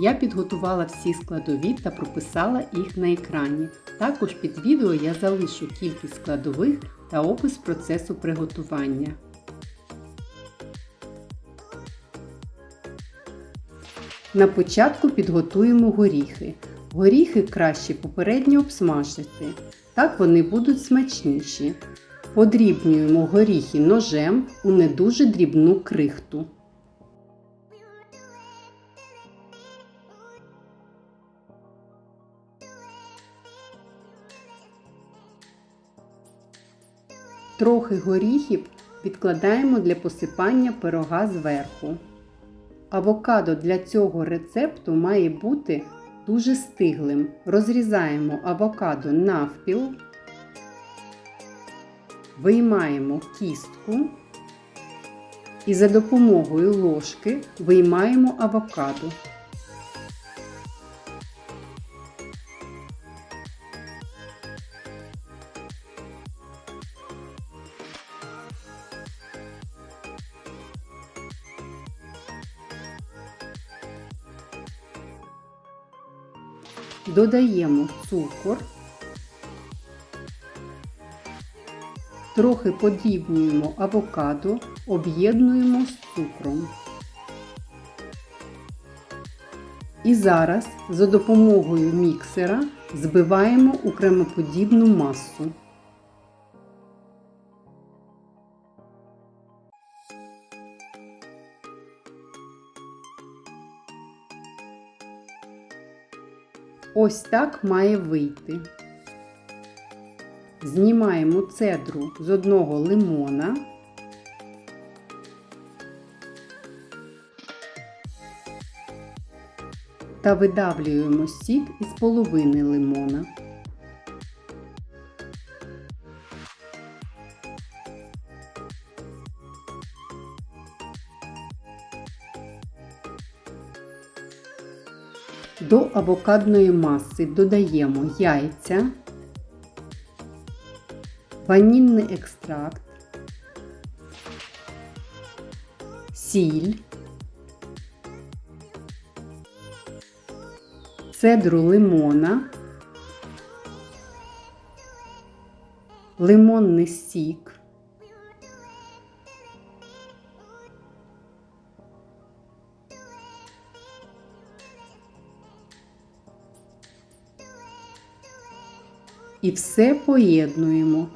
Я підготувала всі складові та прописала їх на екрані. Також під відео я залишу кількість складових та опис процесу приготування. На початку підготуємо горіхи. Горіхи краще попередньо обсмажити. Так вони будуть смачніші. Подрібнюємо горіхи ножем у не дуже дрібну крихту. Трохи горіхів відкладаємо для посипання пирога зверху. Авокадо для цього рецепту має бути дуже стиглим. Розрізаємо авокадо навпіл, виймаємо кістку і за допомогою ложки виймаємо авокадо. Додаємо цукор, трохи подрібнюємо авокадо, об'єднуємо з цукром. І зараз за допомогою міксера збиваємо у кремоподібну масу. Ось так має вийти. Знімаємо цедру з одного лимона. Та видавлюємо сік із половини лимона. До авокадної маси додаємо яйця, ванільний екстракт, сіль, цедру лимона, лимонний сік. І все поєднуємо.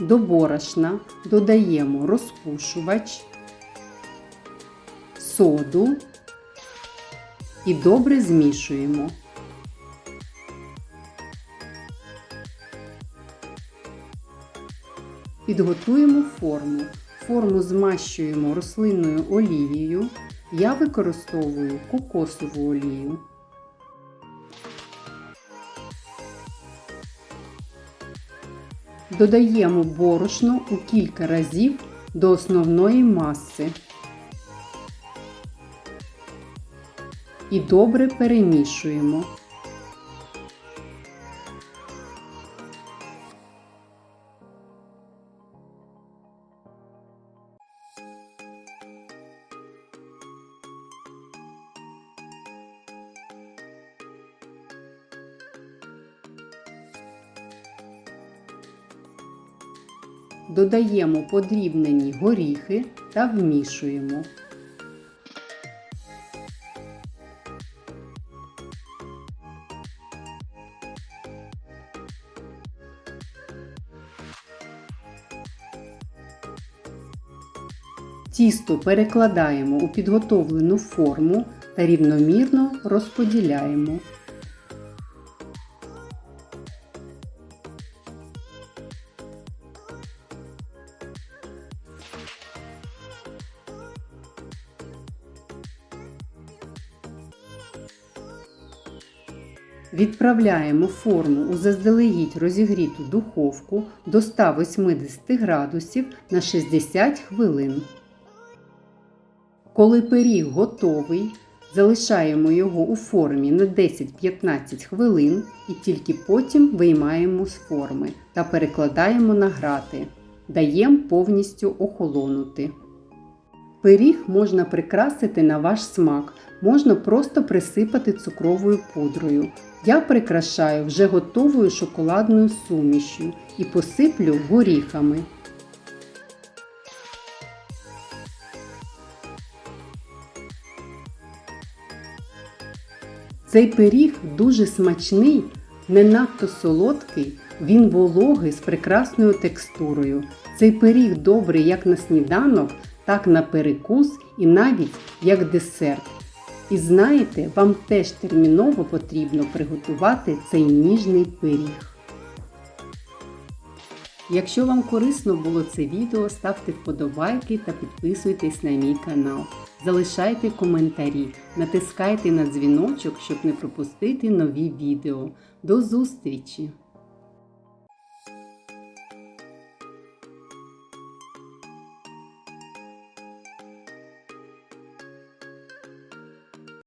До борошна додаємо розпушувач, соду і добре змішуємо. Підготуємо форму. Форму змащуємо рослинною олією. Я використовую кокосову олію. Додаємо борошно у кілька разів до основної маси. І добре перемішуємо. Додаємо подрібнені горіхи та вмішуємо. Тісто перекладаємо у підготовлену форму та рівномірно розподіляємо. Відправляємо форму у заздалегідь розігріту духовку до 180 градусів на 60 хвилин. Коли пиріг готовий, залишаємо його у формі на 10-15 хвилин і тільки потім виймаємо з форми та перекладаємо на грати. Даємо повністю охолонути. Пиріг можна прикрасити на ваш смак, можна просто присипати цукровою пудрою. Я прикрашаю вже готовою шоколадною сумішю і посиплю горіхами. Цей пиріг дуже смачний, не надто солодкий, він вологий з прекрасною текстурою. Цей пиріг добрий як на сніданок, так на перекус і навіть як десерт. І знаєте, вам теж терміново потрібно приготувати цей ніжний пиріг. Якщо вам корисно було це відео, ставте вподобайки та підписуйтесь на мій канал. Залишайте коментарі, натискайте на дзвіночок, щоб не пропустити нові відео. До зустрічі!